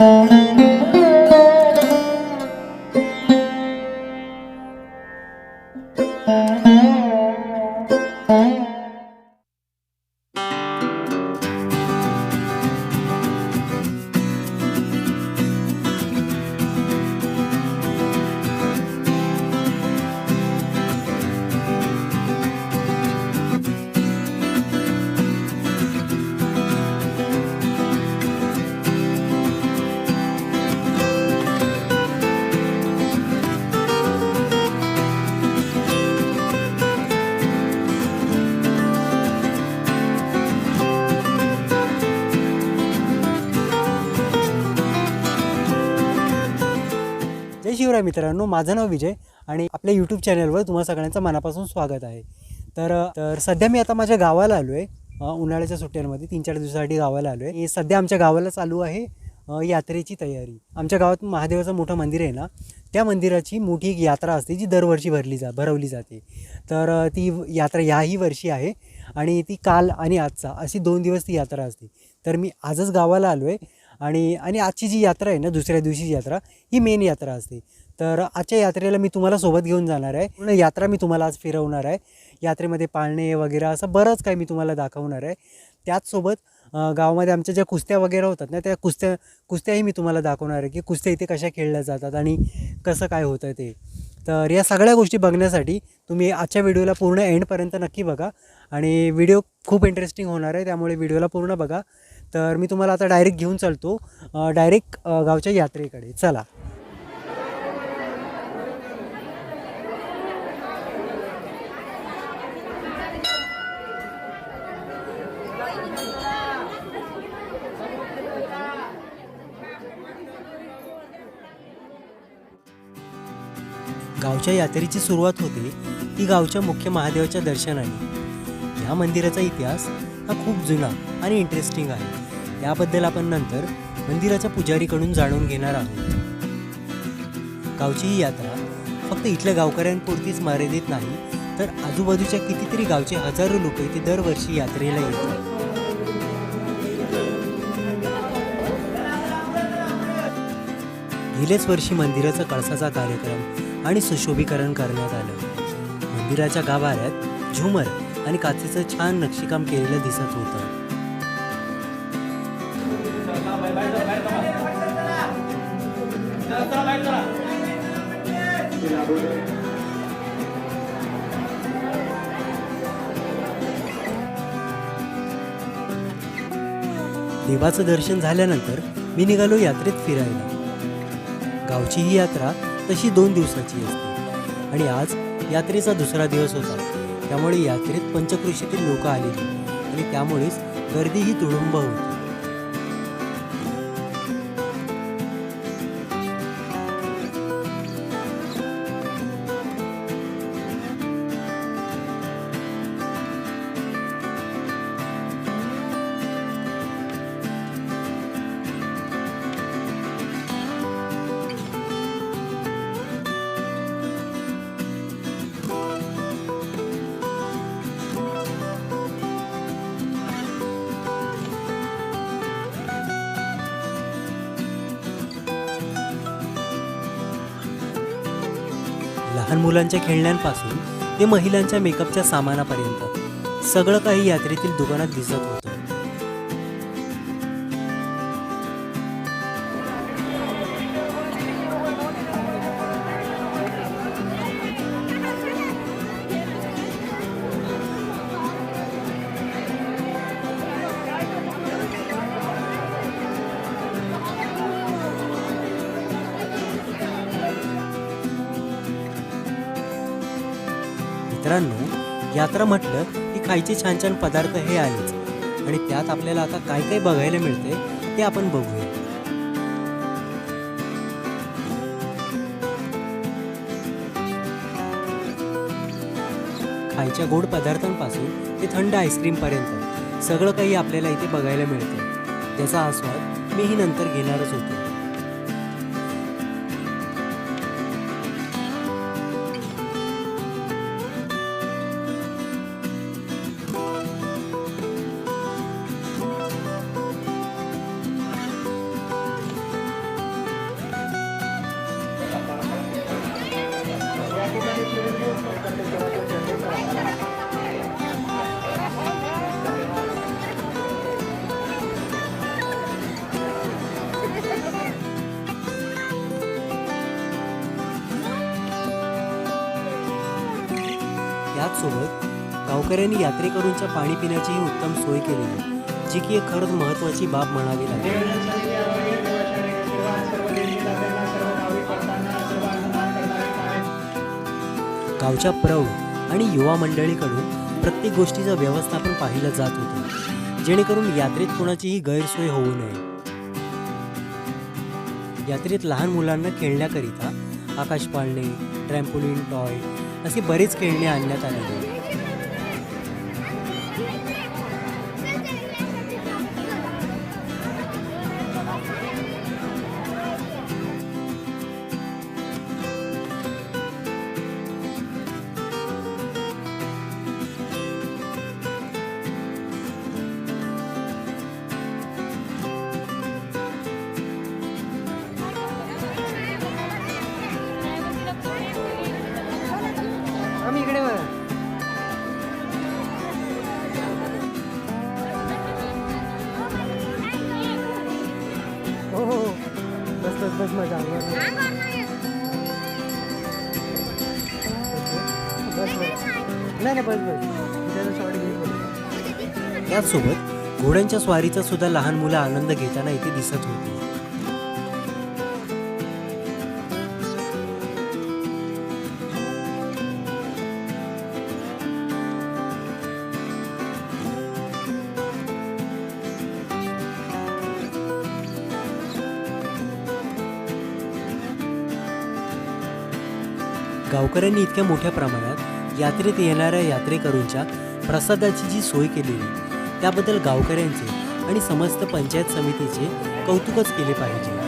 जय शिवराय मित्रांनो माझं नाव विजय आणि आपल्या यूट्यूब चॅनलवर तुम्हा सगळ्यांचं मनापासून स्वागत आहे. तर तर सध्या मी आता माझ्या गावाला आलो आहे उन्हाळ्याच्या सुट्ट्यांमध्ये तीन चार दिवसासाठी गावाला आलो आहे सध्या आमच्या गावाला चालू आहे यात्रेची तयारी. आमच्या गावात महादेवाचं मोठं मंदिर आहे ना त्या मंदिराची मोठी एक यात्रा असते जी दरवर्षी भरली जा भरवली जाते. तर ती यात्रा याही वर्षी आहे आणि ती काल आणि आजचा अशी दोन दिवस ती यात्रा असते. तर मी आजच गावाला आलो आहे आणि आणि आजची जी यात्रा आहे ना दुसऱ्या दिवशीची यात्रा ही मेन यात्रा असते. तर आजच्या यात्रेला मी तुम्हाला सोबत घेऊन जाणार आहे. पूर्ण यात्रा मी तुम्हाला आज फिरवणार आहे. यात्रेमध्ये पाळणे वगैरे असं बरंच काही मी तुम्हाला दाखवणार आहे. त्याचसोबत गावामध्ये आमच्या ज्या कुस्त्या वगैरे होतात ना त्या कुस्त्या कुस्त्याही मी तुम्हाला दाखवणार आहे की कुस्त्या इथे कशा खेळल्या जातात आणि कसं काय होतं ते. तर या सगळ्या गोष्टी बघण्यासाठी तुम्ही आजच्या व्हिडिओला पूर्ण एंडपर्यंत नक्की बघा आणि व्हिडिओ खूप इंटरेस्टिंग होणार आहे त्यामुळे व्हिडिओला पूर्ण बघा. तर मी तुम्हाला आता डायरेक्ट घेऊन चालतो. डायरेक्ट गावच्या यात्रेकडे. चला. आमच्या यात्रेची सुरुवात होते ती गावच्या मुख्य महादेवाच्या दर्शनाने. ह्या मंदिराचा इतिहास हा खूप जुना आणि इंटरेस्टिंग आहे. याबद्दल आपण नंतर मंदिराच्या पुजारीकडून जाणून घेणार आहोत. गावची ही यात्रा फक्त इथल्या गावकऱ्यांपुरतीच मर्यादित नाही तर आजूबाजूच्या कितीतरी गावचे हजारो लोक इथे दरवर्षी यात्रेला येतात. गेल्याच वर्षी मंदिराचा कळसाचा कार्यक्रम आणि सुशोभीकरण करण्यात आलं. मंदिराच्या गाभाऱ्यात झुमर आणि काचेचं छान नक्षीकाम केलेलं दिसत होतं. देवाचं दर्शन झाल्यानंतर मी निघालो यात्रेत फिरायला. गावची ही यात्रा तशी दोन दिवसाची असते. आणि आज यात्रेचा दुसरा दिवस होता. त्यामुळे यात्रेत पंचकृषीतील लोक आलेली. आणि त्यामुळेच गर्दीही तुडुंब होती. लहान मुलांच्या खेळण्यांपासून ते महिलांच्या मेकअपच्या सामानापर्यंत. सगळं काही यात्रेतील दुकानात दिसत होतं. मित्रांनो यात्रा म्हटलं की खायचे छान छान पदार्थ हे आलेच. आणि त्यात आपल्याला आता काय काय बघायला मिळते ते आपण बघूया. खायच्या गोड पदार्थांपासून ते थंड आईस्क्रीमपर्यंत सगळं काही आपल्याला इथे बघायला मिळतं त्याचा आस्वाद मीही नंतर घेणारच होतो. त्याचसोबत गावकऱ्यांनी यात्रेकरूंच्या पाणी पिण्याचीही उत्तम सोय केलेली जी की एक खरंच महत्त्वाची बाब म्हणावी लागेल. गावच्या प्रौढ आणि युवा मंडळीकडून प्रत्येक गोष्टीचं व्यवस्थापन पाहिलं जात होतं जेणेकरून यात्रेत कोणाचीही गैरसोय होऊ नये. यात्रेत लहान मुलांना खेळण्याकरिता आकाश पाळणे ट्रॅम्पोलिन टॉय असे बरेच खेळणे आणण्यात आलेले बस मजा बस नाही नाही बस बस. शॉर्ट त्याचसोबत घोड्यांच्या स्वारीचा सुद्धा लहान मुलं आनंद घेताना इथे दिसत होती. गावकऱ्यांनी इतक्या मोठ्या प्रमाणात यात्रेत येणाऱ्या यात्रेकरूंच्या प्रसादाची जी सोय केलेली त्याबद्दल गावकऱ्यांचे आणि समस्त पंचायत समितीचे कौतुकच केले पाहिजे.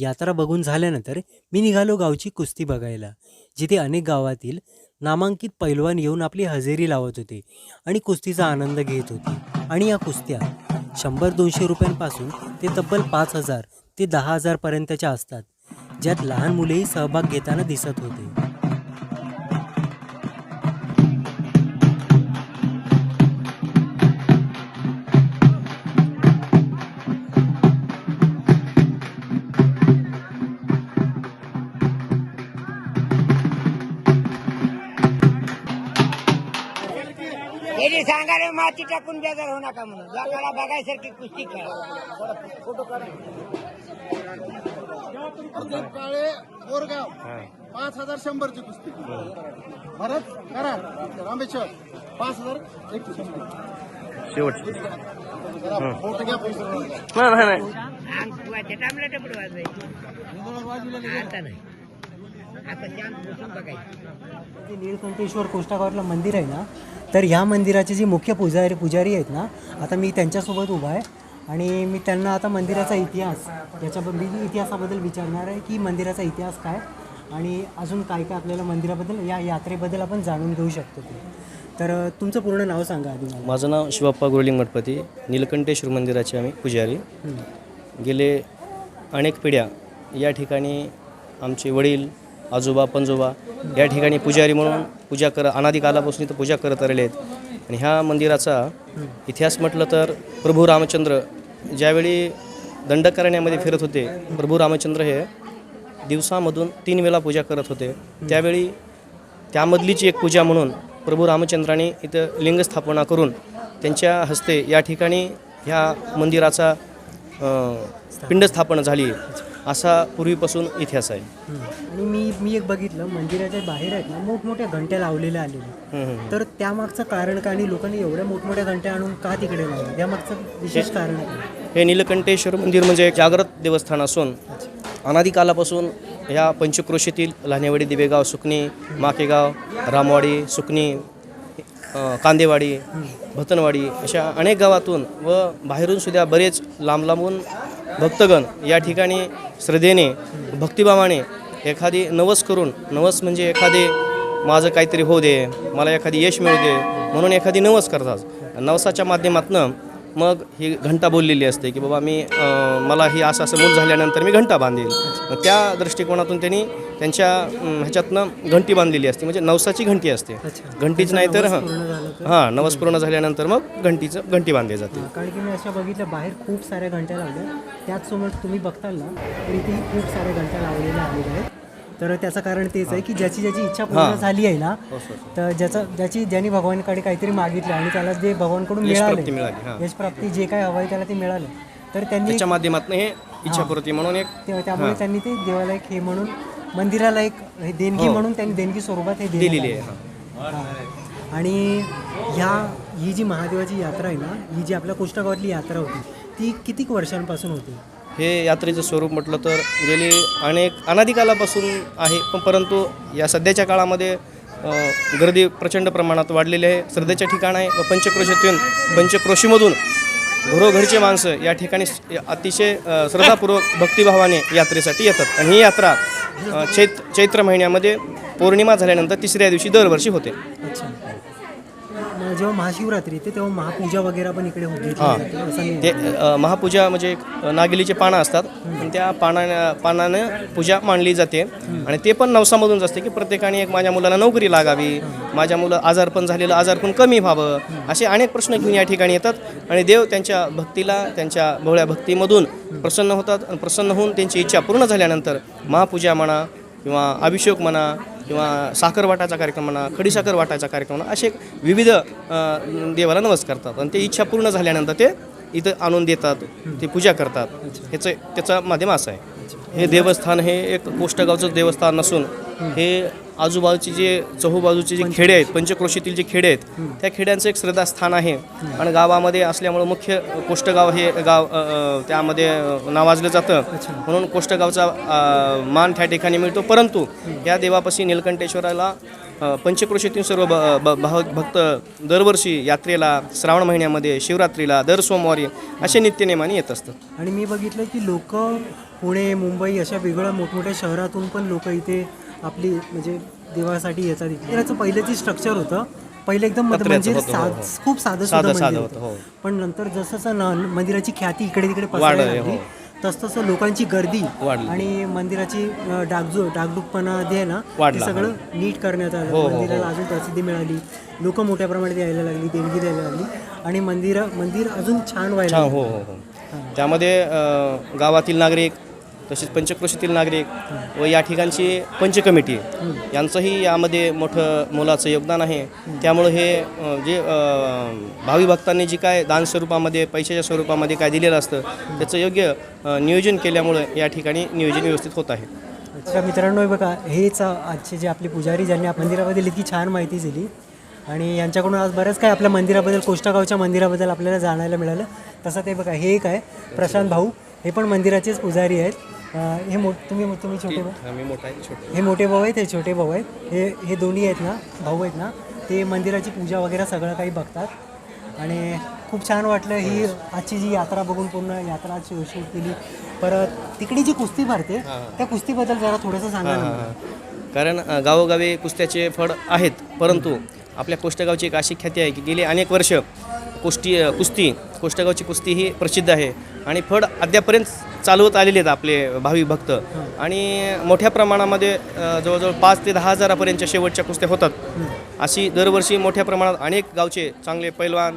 यात्रा बघून झाल्यानंतर मी निघालो गावची कुस्ती बघायला. जिथे अनेक गावातील नामांकित पैलवान येऊन आपली हजेरी लावत होते आणि कुस्तीचा आनंद घेत होते. आणि या कुस्त्या शंभर दोनशे रुपयांपासून ते तब्बल पाच हजार ते दहा हजारपर्यंतच्या असतात. ज्यात लहान मुलेही सहभाग घेताना दिसत होते. त्यांनी सांगा रे माती टाकून बेजार होऊ नका म्हणून. लोकांना बघायसारखी कुस्ती खेळा. काळे बोरगाव. पाच हजार शंभरची कुस्ती. भरत करा रामेश्वर. पाच हजार एक शेवट. फोटो घ्या पैसे. टामला टपड वाजवायचे. आता नाही आता शांत बसून बघायचं जे निळकंठेश्वर कोष्टागावातलं मंदिर आहे ना तर ह्या मंदिराचे जे मुख्य पुजारी पुजारी आहेत ना आता मी त्यांच्यासोबत उभा आहे आणि मी त्यांना आता मंदिराचा इतिहास याच्या मी इतिहासाबद्दल विचारणार आहे की मंदिराचा इतिहास काय आणि अजून काय काय आपल्याला मंदिराबद्दल या यात्रेबद्दल आपण जाणून घेऊ शकतो ते. तर तुमचं पूर्ण नाव सांगा आधी माझं नाव शिवाप्पा गुरुलिंग मठपती नीलकंठेश्वर मंदिराचे आम्ही पुजारी. गेले अनेक पिढ्या या ठिकाणी आमचे वडील आजोबा पंजोबा या ठिकाणी पुजारी म्हणून पूजा कर अनादिकालापासून इथं पूजा करत आलेले आहेत. आणि ह्या मंदिराचा इतिहास म्हटलं तर प्रभू रामचंद्र ज्यावेळी दंडकारण्यामध्ये फिरत होते प्रभू रामचंद्र हे दिवसामधून तीन वेळा पूजा करत होते. त्यावेळी त्यामधलीची एक पूजा म्हणून प्रभू रामचंद्राने इथं लिंगस्थापना करून त्यांच्या हस्ते या ठिकाणी ह्या मंदिराचा पिंड पिंडस्थापना झाली. असा पूर्वीपासून इतिहास आहे. आणि मी मी एक बघितलं मंदिराच्या बाहेर आहेत ना मोठमोठ्या घंट्या लावलेल्या आलेल्या. हम्म, हम्म. तर त्यामागचं कारण का आणि लोकांनी एवढ्या मोठमोठ्या घंट्या आणून का तिकडे लावल्या? त्यामागचं विशेष कारण काय? हे नीलकंठेश्वर मंदिर म्हणजे एक जागृत देवस्थान असून अनादी कालापासून या पंचक्रोशीतील लहानेवाडी दिवेगाव सुकणी माकेगाव रामवाडी सुकणी अ, कांदेवाडी भतनवाडी अशा अनेक गावातून व बाहेरून सुद्धा बरेच लांब लांबून भक्तगण या ठिकाणी श्रद्धेने भक्तिभावाने एखादी नवस करून नवस म्हणजे एखादी माझं काहीतरी होऊ दे मला एखादी यश मिळू दे म्हणून एखादी नवस करतात. नवसाच्या माध्यमातून मग ही घंटा बोललेली असते की बाबा मी मला ही असं असं मूल झाल्यानंतर मी घंटा बांधेल. मग त्या दृष्टिकोनातून त्यांनी त्यांच्या ह्याच्यातनं घंटी बांधलेली असते. म्हणजे नवसाची घंटी असते. घंटीच नाही तर नवस हां. तर? हां नवस पूर्ण झाल्यानंतर मग घंटीचं घंटी बांधली जाते. कारण की मी अशा बघितल्या बाहेर खूप साऱ्या घंट्या लावल्या. त्याचसमोर तुम्ही बघताल ना तर खूप साऱ्या घंट्या लावलेल्या आहेत. तर त्याचं कारण तेच आहे की ज्याची ज्याची इच्छा पूर्ण झाली आहे ना तर ज्याचं ज्याची ज्यांनी भगवानकडे काहीतरी मागितलं आणि त्याला जे भगवानकडून मिळाली, हां. यशप्राप्ती जे काय हवं आहे त्याला ते मिळालं तर त्यांनी त्याच्या माध्यमातून हे इच्छापूर्ती म्हणून एक त्यामुळे त्यांनी ते देवाला एक हे म्हणून मंदिराला एक हे देणगी म्हणून त्यांनी देणगी स्वरूपात हे दिलेलं हो. आहे. हां हा. आणि ह्या ही जी महादेवाची यात्रा आहे ना ही जी आपल्या कोष्टगावातली यात्रा होती ती कितीक वर्षांपासून होती हे यात्रेचं स्वरूप म्हटलं तर गेली अनेक अनादिकालापासून आहे पण परंतु या सध्याच्या काळामध्ये गर्दी प्रचंड प्रमाणात वाढलेली आहे. श्रद्धेच्या ठिकाण आहे व पंचक्रोशीतून पंचक्रोशीमधून घरोघरचे माणसं या ठिकाणी अतिशय श्रद्धापूर्वक भक्तिभावाने यात्रेसाठी येतात. आणि ही यात्रा चैत चैत्र महिन्यामध्ये पौर्णिमा झाल्यानंतर तिसऱ्या दिवशी दरवर्षी होते. अच्छा. जेव्हा महाशिवरात्री येते तेव्हा महापूजा वगैरे पण इकडे होती. हां. ते महापूजा म्हणजे नागिलीचे पानं असतात. आणि त्या पाना पानानं पूजा मांडली जाते. आणि ते पण नवसामधूनच असते की प्रत्येकाने एक माझ्या मुलाला नोकरी लागावी माझ्या मुलं आजारपण झालेलं आजारपण कमी व्हावं असे अनेक प्रश्न घेऊन या ठिकाणी येतात. आणि देव त्यांच्या भक्तीला त्यांच्या भोळ्या भक्तीमधून प्रसन्न होतात. आणि प्रसन्न होऊन त्यांची इच्छा पूर्ण झाल्यानंतर महापूजा म्हणा किंवा अभिषेक म्हणा किंवा साखर वाटायचा कार्यक्रम म्हणा खडीसाखर वाटायचा कार्यक्रम म्हणा असे विविध देवाला नमस्कार करतात. आणि ते इच्छा पूर्ण झाल्यानंतर ते इथं आणून देतात ते पूजा करतात. ह्याचं त्याचा माध्यम असं आहे. हे देवस्थान हे एक कोष्टगावचं देवस्थान नसून हे आजूबाजूचे जे चहूबाजूचे जे खेडे आहेत पंचक्रोशीतील जे खेडे आहेत त्या खेड्यांचं एक श्रद्धास्थान आहे. आणि गावामध्ये असल्यामुळं मुख्य कोष्टगाव हे गाव त्यामध्ये नावाजलं जातं. म्हणून कोष्टगावचा मान त्या ठिकाणी मिळतो. परंतु या देवापाशी निलकंठेश्वराला अ, पंचक्रोशीतील सर्व ब भक्त दरवर्षी यात्रेला श्रावण महिन्यामध्ये शिवरात्रीला दर सोमवारी असे नित्यनेमाने येत असतात. आणि मी बघितलं की लोक पुणे मुंबई अशा वेगळ्या मोठमोठ्या शहरातून पण लोक इथे आपली म्हणजे देवासाठी येतात इथे त्याचं पहिलं जे स्ट्रक्चर होतं पहिले एकदम म्हणजे हो, हो. खूप साधं साधं- सुद्धा मंदिर होतं, हो. पण नंतर जसं मंदिराची ख्याती इकडे तिकडे पसरायला लागली हो. तसतसं लोकांची गर्दी. आणि मंदिराची डागजो डागडुगपणा जे आहे ना ते सगळं नीट करण्यात आलं. मंदिराला अजून प्रसिद्धी मिळाली लोक मोठ्या प्रमाणात यायला लागली देणगी द्यायला लागली आणि मंदिर मंदिर अजून छान व्हायला. हो हो हो त्यामध्ये गावातील नागरिक तसेच पंचक्रोशीतील नागरिक व या ठिकाणची पंचकमिटी यांचंही यामध्ये मोठं मोलाचं योगदान आहे. त्यामुळं हे जे भावी भक्तांनी जी काय दान स्वरूपामध्ये पैशाच्या स्वरूपामध्ये काय दिलेलं असतं त्याचं योग्य नियोजन केल्यामुळं या ठिकाणी नियोजन व्यवस्थित होत आहे. अच्छा मित्रांनो हे बघा हेच आजचे जे आपले पुजारी ज्यांनी मंदिराबद्दल इतकी छान माहिती दिली आणि यांच्याकडून आज बरंच काय आपल्या मंदिराबद्दल कोष्टागावच्या मंदिराबद्दल आपल्याला जाणायला मिळालं. तसं ते बघा हे एक आहे प्रशांत भाऊ हे पण मंदिराचेच पुजारी आहेत. हे मो तुम्ही तुम्ही छोटे भाऊ? मी मोठा आहे छोटा. हे मोठे भाऊ आहेत हे छोटे भाऊ आहेत. हे हे दोन्ही आहेत ना भाऊ आहेत ना. ते मंदिराची पूजा वगैरे सगळं काही बघतात. आणि खूप छान वाटलं ही आजची जी यात्रा बघून पूर्ण यात्रा शूट केली. परत तिकडे जी कुस्ती भरते त्या कुस्तीबद्दल जरा थोडंसं सांगा ना मला. कारण अ, गावोगावी कुस्त्याचे फळ आहेत परंतु आपल्या कोष्टगावची एक अशी ख्याती आहे की गेली अनेक वर्ष कुस्ती कुस्ती कोष्टगावची कुस्ती ही प्रसिद्ध आहे. आणि फड अद्यापर्यंत चालवत आलेले आहेत आपले भावी भक्त. आणि मोठ्या प्रमाणामध्ये जवळजवळ पाच ते दहा हजारापर्यंतच्या शेवटच्या कुस्त्या होतात. अशी दरवर्षी मोठ्या प्रमाणात अनेक गावचे चांगले पैलवान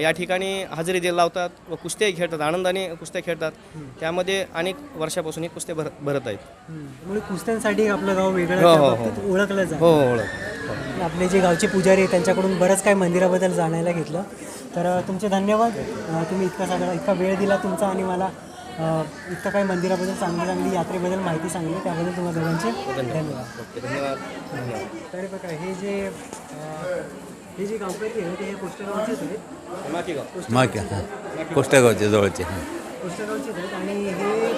या ठिकाणी हजेरी द्यायला लावतात व कुस्त्याही खेळतात आनंदाने कुस्त्या खेळतात त्यामध्ये अनेक वर्षापासून हे कुस्त्या भर भरत आहेत. त्यामुळे कुस्त्यांसाठी आपलं गाव वेगळं हो, त्या हो, बाबतीत ओळखलं जातं. हो हो ओळख आपले जे गावचे पुजारी आहेत त्यांच्याकडून बरंच काय मंदिराबद्दल जाणायला घेतलं. तर अ, तुमचे धन्यवाद. अ, तुम्ही इतका सगळा इतका वेळ दिला तुमचा आणि मला अ, इतकं काय मंदिराबद्दल चांगली चांगली यात्रेबद्दल माहिती सांगली त्याबद्दल तुम्हाला दोघांचे धन्यवाद. तर बघा हे जे अ, हे जे गावकरी आहेत ते हे कोष्टगावचेच आहेत. माक्या कोष्टागावच्या जवळचे कोष्टगावचेच आहेत आणि हे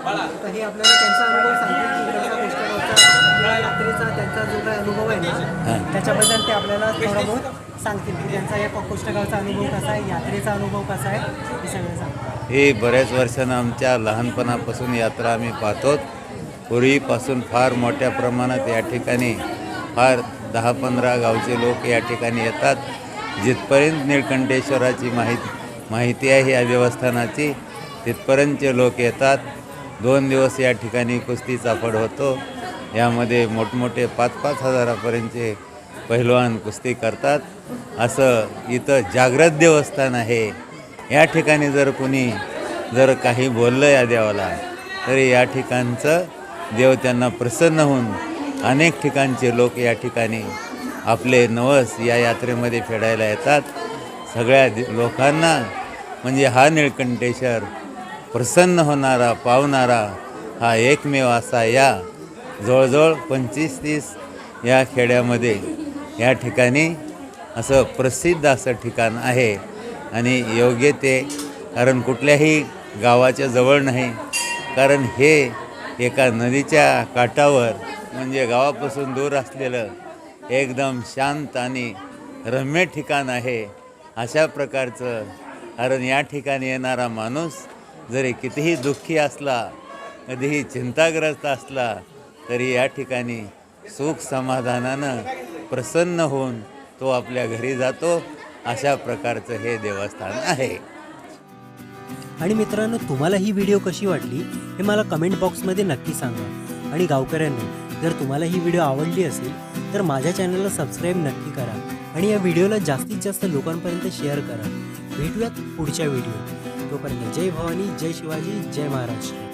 आता हे आपल्याला त्यांचा अनुभव सांगतील की इकडचा कोष्टगावचा या यात्रेचा त्यांचा जो काही अनुभव आहे ना त्याच्याबद्दल ते आपल्याला थोडा बहुत सांगतील की त्यांचा या कोष्टगावचा अनुभव कसा आहे यात्रेचा अनुभव कसा आहे हे सगळं सांगतील हे बऱ्याच वर्षानं आमच्या लहानपणापासून यात्रा आम्ही पाहतो पूर्वीपासून फार मोठ्या प्रमाणात या ठिकाणी फार दहा पंधरा गावचे लोक या ठिकाणी येतात. जिथपर्यंत निळकंठेश्वराची माहिती माहिती आहे या देवस्थानाची तिथपर्यंतचे लोक येतात. दोन दिवस या ठिकाणी कुस्ती चापड होतो. यामध्ये मोठमोठे पाच पाच हजारापर्यंतचे पहिलवान कुस्ती करतात. असं इथं जागृत देवस्थान आहे. या ठिकाणी जर कुणी जर काही बोललं या देवाला तरी या ठिकाणचं देव त्यांना प्रसन्न होऊन अनेक ठिकाणचे लोक या ठिकाणी आपले नवस या यात्रेमध्ये फेडायला येतात. सगळ्या दि- लोकांना म्हणजे हा निळकंठेश्वर प्रसन्न होणारा पावणारा हा एकमेव असा या जवळजवळ पंचवीस तीस या खेड्यामध्ये या ठिकाणी असं प्रसिद्ध असं ठिकाण आहे आणि योग्य ते कारण कुठल्याही गावाच्या जवळ नाही. कारण हे एका नदीच्या काठावर म्हणजे गावापासून दूर असलेलं एकदम शांत आणि रम्य ठिकाण आहे. अशा प्रकारचं कारण या ठिकाणी येणारा माणूस जरी कितीही दुःखी असला कधीही चिंताग्रस्त असला तरी या ठिकाणी सुख समाधानानं प्रसन्न होऊन तो आपल्या घरी जातो. अशा प्रकारचं हे देवस्थान आहे. आणि मित्रांनो तुम्हाला ही व्हिडिओ कशी वाटली हे मला कमेंट बॉक्समध्ये नक्की सांगा. आणि गावकऱ्यांनी जर तुम्हाला ही व्हिडिओ आवडली असेल तर माझ्या चॅनलला सबस्क्राईब नक्की करा आणि या व्हिडिओला जास्तीत जास्त लोकांपर्यंत शेअर करा. भेटूयात पुढच्या व्हिडिओ तोपर्यंत जय भवानी जय शिवाजी जय महाराष्ट्र.